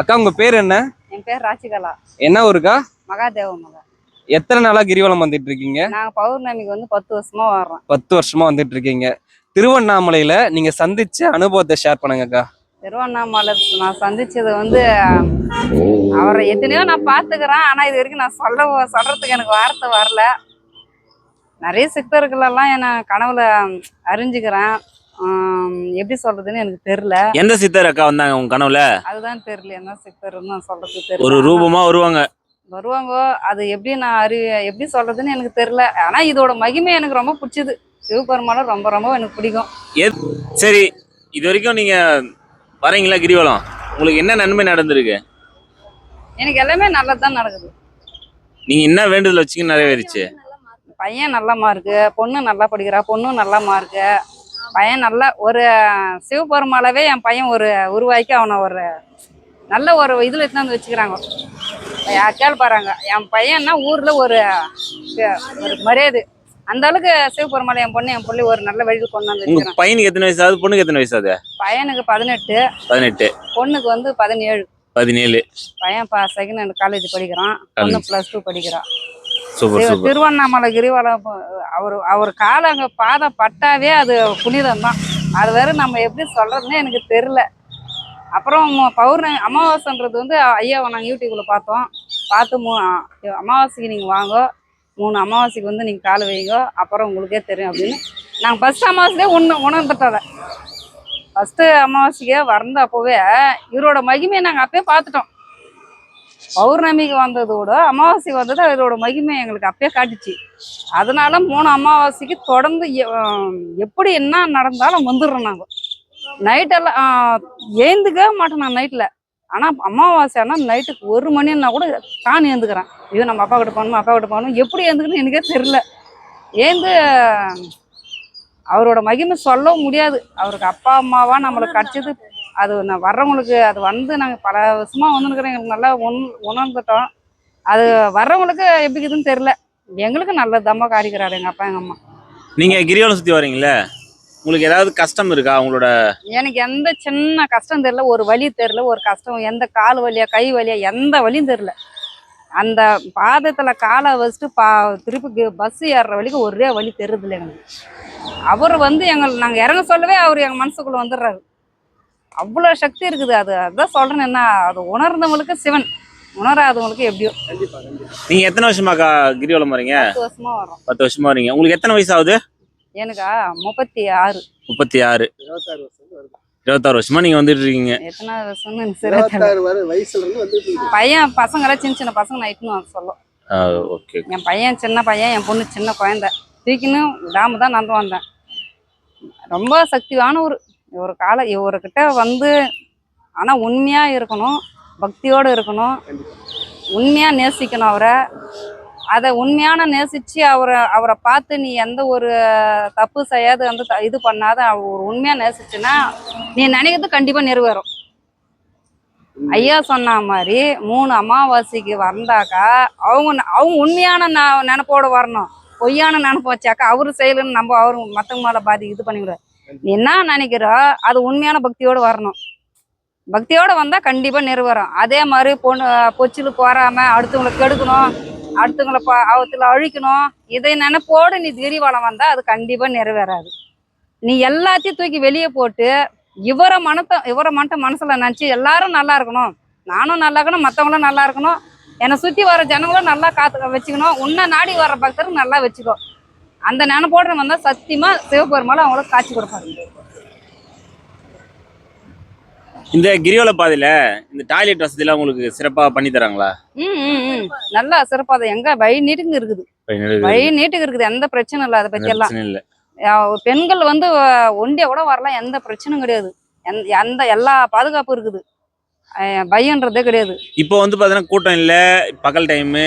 அக்கா உங்க பேர் என்ன? என் பேர் ராசிகலா என்ன ஊருக்கா? மகாதேவ மகா. எத்தனை நாளா கிரிவலம் வந்துட்டு இருக்கீங்க? நாங்க பௌர்ணமிக்கு வந்து பத்து வருஷமா வர்றோம். பத்து வருஷமா வந்துட்டு இருக்கீங்க. திருவண்ணாமலையில நீங்க சந்திச்ச அனுபவத்தை ஷேர் பண்ணுங்கக்கா. திருவண்ணாமலை நான் சந்திச்சது வந்து அவரை எத்தனையோ நான் பார்த்துக்கிறேன். ஆனா இது வரைக்கும் நான் சொல்ல சொல்றதுக்கு எனக்கு வார்த்தை வரல. நிறைய சித்தர்களெல்லாம் என்ன கனவுல அறிஞ்சுக்கிறேன். எப்படி சொல்றதுன்னு எனக்கு தெரியல. எந்த சித்தர் அக்கா வந்தாங்க உங்க கனவுல? அதுதான் தெரியல என்ன சித்தர்னு நான் சொல்றதுக்கு தெரியல. ஒரு ரூபமா வருவாங்க. வருவாங்க அது எப்படி நான் அறி எப்படி சொல்றதுன்னு எனக்கு தெரியல. ஆனா இதோட மகிமை எனக்கு ரொம்ப பிடிச்சது. சிவபெருமானை ரொம்ப ரொம்ப எனக்கு பிடிக்கும். சரி இது வரைக்கும் நீங்க வரீங்களா கிரிவலம்? உங்களுக்கு என்ன நன்மை நடந்திருக்கு? எனக்கு எல்லாமே நல்லதுதான் நடக்குது. நீங்க என்ன வேண்டுதல் வச்சுக்க நிறைவேறிச்சு? பையன் நல்ல மார்க்கு பொண்ணு நல்லா படிக்கிறா பொண்ணும் நல்ல மார்க்கு. பையன் நல்ல ஒரு சிவபெருமாளவே என் பையன் ஒரு உருவாக்கி அவனை ஒரு நல்ல ஒரு இதில் எடுத்துன்னு வச்சுக்கிறாங்க. யா- கேள் பாருங்க. என் பையன்னா ஊரில் ஒரு ஒரு மரியாதை. அந்த அளவுக்கு சிவபெருமாளை என் பொண்ணு என் பிள்ளை ஒரு நல்ல வழியில் கொண்டு வந்து பையனுக்கு எத்தனை வயசு ஆகுது? பொண்ணுக்கு எத்தனை வயசு ஆகுது? பையனுக்கு பதினெட்டு. பதினெட்டு. பொண்ணுக்கு வந்து பதினேழு. பதினேழு. பையன் பா செகண்ட் ஹேண்ட் காலேஜ் படிக்கிறான். பொண்ணு ப்ளஸ் டூ படிக்கிறான். திருவண்ணாமலை கிரிவலம் அவர் அவர் கால அங்க பாதம் பட்டாவே அது புனிதம் தான் அது வேற நம்ம எப்படி சொல்றதுன்னு எனக்கு தெரியல. அப்புறம் பௌர்ணமி அமாவாசைன்றது வந்து ஐயாவை நாங்கள் யூடியூப்ல பார்த்தோம். பார்த்து மூ அமாவாசைக்கு நீங்கள் வாங்க. மூணு அமாவாசைக்கு வந்து நீங்கள் கால் வைங்க. அப்புறம் உங்களுக்கே தெரியும் அப்படின்னு. நாங்கள் ஃபஸ்ட் அமாவாசையே உண உணர்ந்துட்டோம் ஃபஸ்ட்டு அமாவாசைக்கே வந்த அப்போவே இவரோட மகிமையை நாங்கள் அப்பயே பார்த்துட்டோம். பௌர்ணமிக்கு வந்ததோட அமாவாசை வந்தது அதோட மகிமை எங்களுக்கு அப்பயே காட்டுச்சு. அதனால மூணு அமாவாசைக்கு தொடர்ந்து எ- எப்படி என்ன நடந்தாலும் வந்துடுறோம் நாங்கள் நைட்டெல்லாம் ஏந்துக்கவே மாட்டோம் நான் நைட்டில் ஆனால் அமாவாசை ஆனால் நைட்டுக்கு ஒரு மணின்னா கூட தான் ஏந்துக்கிறேன். ஐயோ நம்ம அப்பா கிட்ட போகணும் அப்பா கிட்ட போகணும் எப்படி ஏந்துக்கணும்னு எனக்கே தெரில ஏந்து அவரோட மகிமை சொல்லவும் முடியாது. அவருக்கு அப்பா அம்மாவா நம்மளுக்கு கிடச்சது அது நான் வர்றவங்களுக்கு அது வந்து நாங்கள் பல வருஷமா வந்துருக்குறோம் எங்களுக்கு நல்லா உண் உணர்ந்துட்டோம். அது வர்றவங்களுக்கு எப்படி இருக்குதுன்னு தெரில எங்களுக்கு நல்ல தம்மா காரிக்கிறாரு எங்கள் அப்பா எங்கள் அம்மா. நீங்க கிரிவலம் சுத்தி வரீங்களே உங்களுக்கு ஏதாவது கஷ்டம் இருக்கா உங்களோட? எனக்கு எந்த சின்ன கஷ்டம் தெரியல. ஒரு வலி தெரியல. ஒரு கஷ்டம். எந்த கால் வலியா கை வலியா எந்த வலியும் தெரியல. அந்த பாதத்தில் காலை வச்சுட்டு பா திருப்பி பஸ் ஏறுற வரைக்கும் ஒரே வலி தெரியுதுல்ல எங்களுக்கு அவர் வந்து எங்கள் நாங்கள் இறங்க சொல்லவே அவர் எங்கள் மனசுக்குள்ளே வந்துடுறாரு. அவ்வளோ சக்தி இருக்குது. அது அதான் சொல்கிறேன் என்ன அது உணர்ந்தவங்களுக்கு சிவன். உணராதவங்களுக்கு எப்படியோ. நீங்க எத்தனை வருஷமாக்கா கிரிவலம் வரீங்க பத்து வருஷமா வரும் பத்து வருஷமா வரீங்க. உங்களுக்கு எத்தனை வயசு ஆகுது எனக்கா முப்பத்தி ஆறு முப்பத்தி ஆறு இருபத்தாறு வருஷமா நீங்க வந்துட்டு இருக்கீங்க. எத்தனை வருஷம்னு. பையன் பசங்களாம் சின்ன சின்ன பசங்க வர சொல்லும். ஓகே என் பையன் சின்ன பையன் என் பொண்ணு சின்ன குழந்தை. தூக்கின்னு விடாம தான் நடந்து வந்தேன். ரொம்ப சக்தியான ஒரு ஒரு கால இவர்கிட்ட வந்து ஆனால் உண்மையாக இருக்கணும் பக்தியோடு இருக்கணும் உண்மையாக நேசிக்கணும் அவரை. அதை உண்மையான நேசித்து அவரை அவரை பார்த்து நீ எந்த ஒரு தப்பு செய்யாது வந்து த- இது பண்ணாத அவர் உண்மையாக நேசிச்சுன்னா நீ நினைக்கிறது கண்டிப்பாக நிறைவேறும். ஐயா சொன்ன மாதிரி மூணு அமாவாசைக்கு வந்தாக்கா அவங்க அவங்க உண்மையான ந- வரணும். பொய்யான நினப்பு வச்சாக்கா அவரு செய்யலன்னு நம்ம அவரு மற்றவங்க மேலே பாதி இது பண்ணிவிடுவார். நீ என்ன நினைக்கிறோ? அது உண்மையான பக்தியோட வரணும். பக்தியோட வந்தா கண்டிப்பா நிறைவேறும் அதே மாதிரி பொண்ணு பொச்சில் போறாம அடுத்தவங்களை கெடுக்கணும் அடுத்தவங்களை ப அவத்தில் அழிக்கணும் இதை நினைப்போடு நீ கிரிவலம் வந்தா அது கண்டிப்பா நிறைவேறாது. நீ எல்லாத்தையும் தூக்கி வெளியே போட்டு இவரை மனத்தை இவரை மட்டும் மனசுல நினைச்சு எல்லாரும் நல்லா இருக்கணும் நானும் நல்லா இருக்கணும் மத்தவங்களும் நல்லா இருக்கணும் என்னை சுத்தி வர ஜனங்களும் நல்லா காத்து வச்சுக்கணும் உன்னை நாடி வர பக்தரும் நல்லா வச்சுக்கோ. அந்த நினைப்போடு வந்தா சத்தியமா சிவபெருமாள் அவங்களுக்கு காட்சி கொடுப்பாரு. இந்த கிரிவல பாதையில இந்த டாய்லெட் வசதி எல்லாம் உங்களுக்கு சிறப்பா பண்ணி தராங்களா? ம் நல்லா சிறப்பா அது எங்க வழி நீட்டுக்கு இருக்குது. வழி நீட்டுக்கு இருக்குது. எந்த பிரச்சனையும் இல்லை அதை பத்தி எல்லாம். பிரச்சனை பெண்கள் வந்து ஒண்டியா கூட வரலாம். எந்த பிரச்சனையும் கிடையாது. எந்த எல்லா பாதுகாப்பும் இருக்குது. பயன்றதே கிடையாது. இப்போ வந்து பாத்தீங்கன்னா கூட்டம் இல்ல பகல் டைமு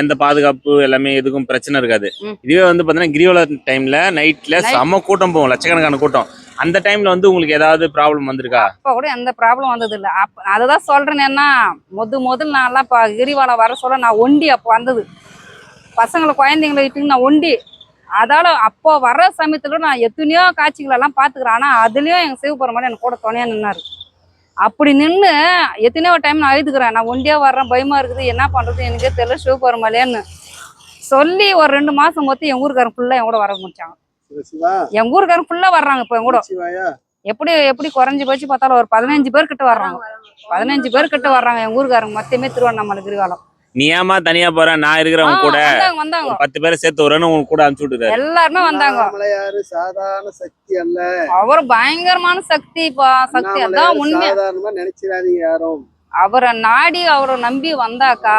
எந்த பாதுகாப்பு எல்லாமே எதுக்கும் பிரச்சனை இருக்காது. இதுவே வந்து பாத்தீங்கன்னா கிரிவல டைம்ல நைட்ல செம கூட்டம் போகும் லட்சக்கணக்கான கூட்டம். அந்த டைம்ல வந்து உங்களுக்கு ஏதாவது ப்ராப்ளம் வந்திருக்கா? அப்ப கூட எந்த ப்ராப்ளம் வந்தது இல்லை அதுதான் சொல்றேன்னா முத முதல் நான்லாம் இப்போ கிரிவாலம் வர சொல்ல நான் ஒண்டி அப்போ வந்தது. பசங்களை குழந்தைங்களை இட்டுன்னு நான் ஒண்டி. அதால அப்போ வர சமயத்துல நான் எத்தனையோ காட்சிகள் எல்லாம் பாத்துக்கிறேன் ஆனா அதுலயும் எங்க சிவபெருமான் எனக்கு கூட துணையா நின்னாரு. அப்படி நின்று எத்தனையோ டைம் நான் அழுதுக்கிறேன். நான் ஒண்டியா வர்றேன் பயமா இருக்குது என்ன பண்றது எனக்கே தெரியல சிவபெருமலையான்னு சொல்லி ஒரு ரெண்டு மாசம் மொத்தம் என் ஊருக்காரன் ஃபுல்லா என் கூட வர முடிச்சாங்க என் ஊருக்காரன் ஃபுல்லா வர்றாங்க இப்போ என் கூட. சிவாயா. எப்படி எப்படி குறைஞ்சு போச்சு பார்த்தாலும் ஒரு பதினஞ்சு பேர் கிட்ட வர்றாங்க. பதினஞ்சு பேர் கிட்ட வர்றாங்க என் ஊருக்காரங்க. மொத்தமே திருவண்ணாமலை கிரிவாலம். நீ ஏமா தனியா போற? நான் இருக்கிறவங்க கூட. வந்தாங்க பத்து பேரை சேர்த்து வரேன்னு உங்க கூட அனுப்பிச்சு விட்டுறாரு. எல்லாருமே வந்தாங்க. சாதாரண சக்தி அல்ல. அவர் பயங்கரமான சக்திப்பா சக்தி. அதான் உண்மை. சாதாரணமா நினைச்சிடாதீங்க யாரும். அவரை நாடி அவரை நம்பி வந்தாக்கா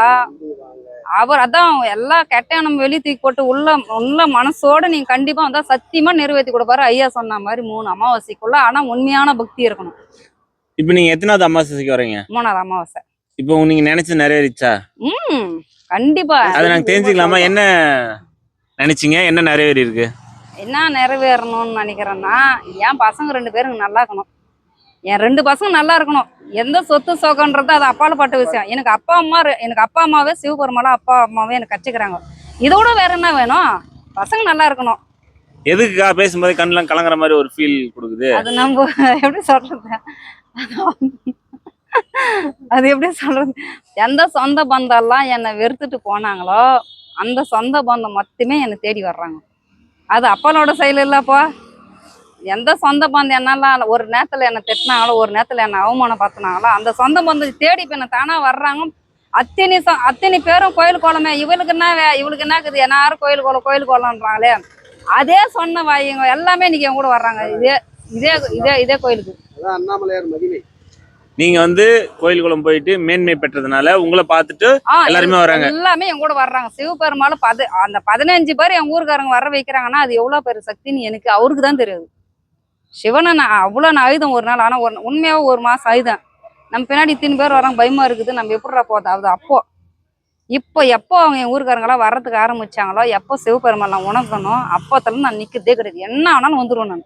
அவர் அதான் எல்லா கெட்ட நம்ம வெளியே தூக்கி போட்டு உள்ள உள்ள மனசோட நீங்க கண்டிப்பா வந்தா சத்தியமா நிறைவேற்றி கொடுப்பாரு. ஐயா சொன்ன மாதிரி மூணு அமாவாசைக்குள்ள. ஆனா உண்மையான பக்தி இருக்கணும். இப்போ நீங்க எத்தனாவது அமாவாசைக்கு வரீங்க? மூணாவது அமாவாசை. இப்போ நீங்க நினைச்சு நிறைவேறிச்சா? ம் கண்டிப்பா. அதை நாங்க தெரிஞ்சுக்கலாமா? என்ன நினைச்சீங்க? என்ன நிறைவேறி இருக்கு என்ன நிறைவேறணும்னு நினைக்கிறேன்னா என் பசங்க ரெண்டு பேரும் நல்லா இருக்கணும். என் ரெண்டு பசங்க நல்லா இருக்கணும். எந்த சொத்து சோகன்றது அது அப்பாலப்பட்ட விஷயம். எனக்கு அப்பா அம்மா எனக்கு அப்பா அம்மாவே சிவபெருமாளா அப்பா அம்மாவே எனக்கு கச்சிக்கிறாங்க இதோட வேற என்ன வேணும்? பசங்க நல்லா இருக்கணும். எதுக்குக்கா பேசும்போது கண்ணெல்லாம் கலங்குற மாதிரி ஒரு ஃபீல் கொடுக்குது? அது நம்ம எப்படி சொல்றது? அது எப்படி சொல்றது? எந்த சொந்த பந்தம்லாம் என்னை வெறுத்துட்டு போனாங்களோ அந்த சொந்த பந்தம் மட்டுமே என்னை தேடி வர்றாங்க. அது அப்பனோட செயல் இல்லைப்பா. எந்த சொந்த பந்தம் என்னெல்லாம் ஒரு நேரத்தில் என்னை திட்டினாங்களோ ஒரு நேரத்தில் என்னை அவமானப்படுத்தினாங்களோ அந்த சொந்த பந்தம் தேடி இப்போ தானாக வர்றாங்க. அத்தனை சொ- அத்தனை பேரும் கோயில் குளமே இவளுக்கு என்ன வே- இவளுக்கு என்ன இருக்குது? எல்லாரும் கோயில் குளம் கோயில் குளம்ன்றாங்களே அதே சொன்ன வாயுங்க எல்லாமே இன்னைக்கு என் கூட வர்றாங்க. இதே இதே இதே இதே கோயிலுக்கு. அண்ணாமலையார் மகிமை. நீங்க வந்து கோயில் குளம் போயிட்டு மேன்மை பெற்றதுனால உங்களை பார்த்துட்டு எல்லாருமே வராங்க. எல்லாமே என் கூட வர்றாங்க. சிவபெருமாளும் பது அந்த பதினஞ்சு பேர் என் ஊருக்காரங்க வர வைக்கிறாங்கன்னா அது எவ்வளவு பெரிய சக்தின்னு எனக்கு அவருக்கு தான் தெரியாது. சிவனை நான் அவ்வளோ நான் ஆயுதம் ஒரு நாள் ஆனால் ஒரு உண்மையாவே ஒரு மாசம் ஆயுதம். நம்ம பின்னாடி இத்தனை பேர் வராங்க பயமா இருக்குது நம்ம எப்படிடா போகுது அது அப்போ. இப்போ எப்போ அவங்க என் ஊருக்காரங்களாம் வர்றதுக்கு ஆரம்பிச்சாங்களோ எப்போ சிவபெருமாள் நான் உணக்கணும் அப்போத்துல நான் நிற்கிறதே கிடையாது. என்ன ஆனாலும் வந்துருவேன் நான்.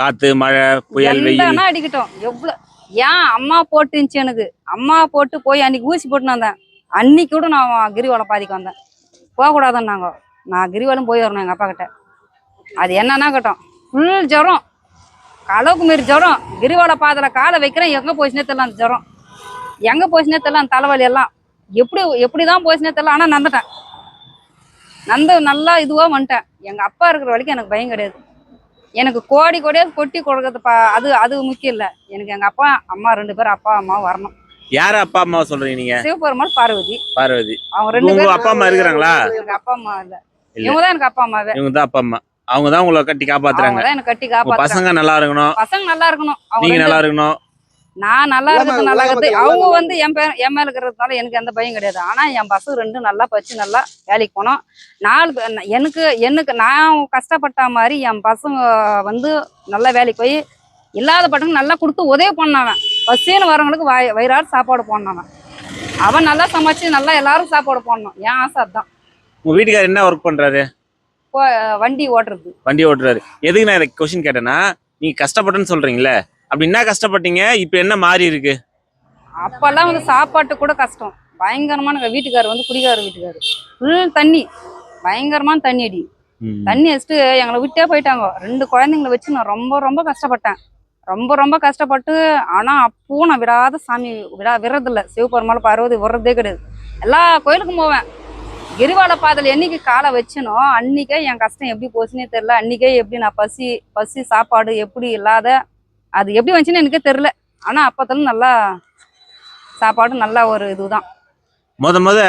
காத்து மழை புயல் அடிக்கட்டும். எவ்வளோ ஏன் அம்மா போட்டுருந்துச்சு எனக்கு? அம்மா போட்டு போய் அன்னைக்கு ஊசி போட்டு வந்தேன். அன்னைக்கு கூட நான் கிரிவலம் பாதிக்கு வந்தேன். போகக்கூடாதுன்னாங்க நான் கிரிவலம் போய் வரணும் எங்கள் அப்பா கிட்ட அது என்னன்னா கட்டும். ஃபுல் ஜுரம். அளவுக்கு மீறி ஜுரம். கிரிவல பாதையில் காலை வைக்கிறேன். எங்கே போச்சுனே தெரியல அந்த ஜுரம்? எங்கே போச்சுனே தெரியல அந்த தலைவலி எல்லாம்? எப்படி எப்படி தான் போச்சுனே தெரியல ஆனால் நந்துட்டேன். நந்து நல்லா இதுவாக வந்துட்டேன். எங்கள் அப்பா இருக்கிற வரைக்கும் எனக்கு பயம் கிடையாது. எனக்கு கோடி கோடியா கொட்டி கொடுக்கறது பா அது அது முக்கியம் இல்லை. எனக்கு எங்கள் அப்பா அம்மா ரெண்டு பேரும் அப்பா அம்மா வரணும். யார அப்பா அம்மாவை சொல்றீங்க நீங்க? சிவபெருமாள் பார்வதி. பார்வதி. அவங்க ரெண்டு பேரும் அப்பா அம்மா இருக்கிறாங்களா? எனக்கு அப்பா அம்மா இல்ல. இவங்க தான் எனக்கு அப்பா அம்மாவே இவங்க தான் அப்பா அம்மா. அவங்க தான் உங்களை கட்டி காப்பாத்துறாங்க. எனக்கு கட்டி காப்பாத்துறாங்க. பசங்க நல்லா இருக்கணும். பசங்க நல்லா இருக்கணும். நீங்க நல்லா இருக்கணும். நான் நல்லா இருக்கிறது நல்லா எல்லாம் அவங்க வந்து என் பேர் என் மேல இருக்கிறதுனால எனக்கு எந்த பயம் கிடையாது. ஆனா என் பசங்க ரெண்டும் நல்லா படிச்சு நல்லா வேலைக்கு போனோம். நாலு பேர் எனக்கு எனக்கு நான் கஷ்டப்பட்ட மாதிரி என் பசங்க வந்து நல்லா வேலைக்கு போய் இல்லாத பட்டவங்க நல்லா கொடுத்து உதவி பண்ணாவன். பசின்னு வரவங்களுக்கு வாய் வயிறாறு சாப்பாடு போடணும் அவன். நல்லா சமைச்சு நல்லா எல்லாரும் சாப்பாடு போடணும். என் ஆசை அதுதான் உங்க வீட்டுக்காரர் என்ன ஒர்க் பண்றாரு? வண்டி ஓட்டுறது. வண்டி ஓட்டுறாரு. எதுக்கு நான் கொஸ்டின் கேட்டேன்னா நீங்க கஷ்டப்பட்டேன்னு சொல்றீங்களே அப்படி என்ன கஷ்டப்பட்டீங்க? இப்போ என்ன மாறி இருக்கு? அப்பெல்லாம் வந்து சாப்பாட்டு கூட கஷ்டம். பயங்கரமான வீட்டுக்காரர் வந்து குடிகார வீட்டுக்காரர் ஃபுல் தண்ணி. பயங்கரமான தண்ணி அடி. தண்ணி வச்சுட்டு எங்களை விட்டே போயிட்டாங்க. ரெண்டு குழந்தைங்களை வச்சு நான் ரொம்ப ரொம்ப கஷ்டப்பட்டேன். ரொம்ப ரொம்ப கஷ்டப்பட்டு ஆனா அப்பவும் நான் விடாத சாமி விடா விடுறதில்ல. சிவபெருமாள் பார்வதி விடுறதே கிடையாது. எல்லா கோயிலுக்கும் போவேன். கிரிவால பாதையில் என்னைக்கு காலை வச்சனோ அன்னைக்கே என் கஷ்டம் எப்படி போச்சுன்னே தெரியல. அன்னைக்கே எப்படி நான் பசி பசி சாப்பாடு எப்படி இல்லாத அது எப்படி வந்துச்சுன்னு எனக்கே தெரில ஆனா அப்பத்துல நல்லா சாப்பாடு நல்ல ஒரு இதுதான். முத முத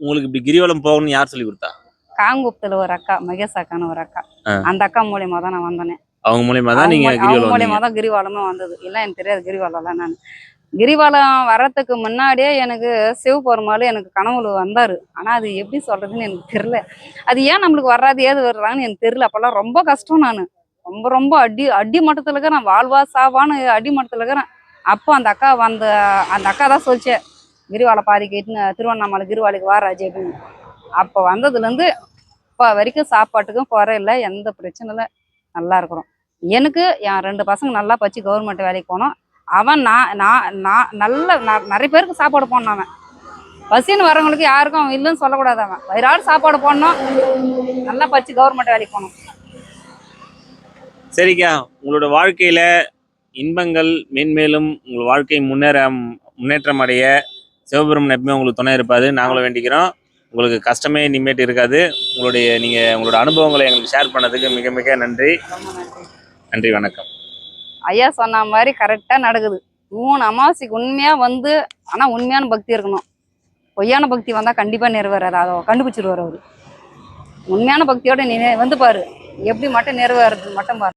உங்களுக்கு இப்படி கிரிவலம் போகணும்னு யார் சொல்லி கொடுத்தா? காங்குப்துல ஒரு அக்கா மகேஷ் அக்கான்னு ஒரு அக்கா. அந்த அக்கா மூலியமா தான் நான் வந்தேன். அவங்க மூலியமா தான் நீங்க அவங்க கிரிவலம் மூலியமா தான் கிரிவலமே வந்தது. இல்லை எனக்கு தெரியாது கிரிவலம்லாம் நான் கிரிவலம் வர்றதுக்கு முன்னாடியே எனக்கு சிவபெருமாள் எனக்கு கனவுல வந்தாரு. ஆனா அது எப்படி சொல்றதுன்னு எனக்கு தெரியல. அது ஏன் நம்மளுக்கு வராது ஏது வர்றாங்கன்னு எனக்கு தெரியல. அப்பெல்லாம் ரொம்ப கஷ்டம் நான். ரொம்ப ரொம்ப அடி அடி மட்டத்தில் இருக்கிறேன் வாழ்வா சாவான்னு அடி மட்டத்தில் இருக்கிறேன். அப்போ அந்த அக்கா வந்த அந்த அக்கா தான் சொல்லிச்சே கிரிவாலை பாதிக்கிட்டு திருவண்ணாமலை கிரிவாலைக்கு வார ராஜி அப்படின்னு. அப்போ வந்ததுலேருந்து இப்போ வரைக்கும் சாப்பாட்டுக்கும் குறை இல்லை எந்த பிரச்சனை இல்லை. நல்லா இருக்கிறோம். எனக்கு என் ரெண்டு பசங்க நல்லா பச்சு கவர்மெண்ட் வேலைக்கு போனோம். அவன் நான் நான் நான் நல்ல நிறைய பேருக்கு சாப்பாடு போடணும் அவன். பசின்னு வரவங்களுக்கு யாருக்கும் அவன் இல்லைன்னு சொல்லக்கூடாது அவன். வயிறாடு சாப்பாடு போடணும். நல்லா பச்சு கவர்மெண்ட் வேலைக்கு போகணும் சரிக்கா உங்களோட வாழ்க்கையில் இன்பங்கள் மேன்மேலும் உங்கள் வாழ்க்கை முன்னேற முன்னேற்றம் அடைய சிவபெருமன் எப்பவுமே உங்களுக்கு துணை இருப்பாரு. நாங்களும் வேண்டிக்கிறோம். உங்களுக்கு கஷ்டமே இனிமேட்டு இருக்காது. உங்களுடைய நீங்கள் உங்களோட அனுபவங்களை எங்களுக்கு ஷேர் பண்ணதுக்கு மிக மிக நன்றி. நன்றி வணக்கம். ஐயா சொன்ன மாதிரி கரெக்டாக நடக்குது. மூணு அமாவாசைக்கு உண்மையாக வந்து ஆனால் உண்மையான பக்தி இருக்கணும். பொய்யான பக்தி வந்தால் கண்டிப்பாக நிறைவேறாது. அதை கண்டுபிடிச்சிருவார் அவர். உண்மையான பக்தியோட நீ வந்து பாரு. எப்படி மட்டும் நிறைவேறது மட்டும் பாரு.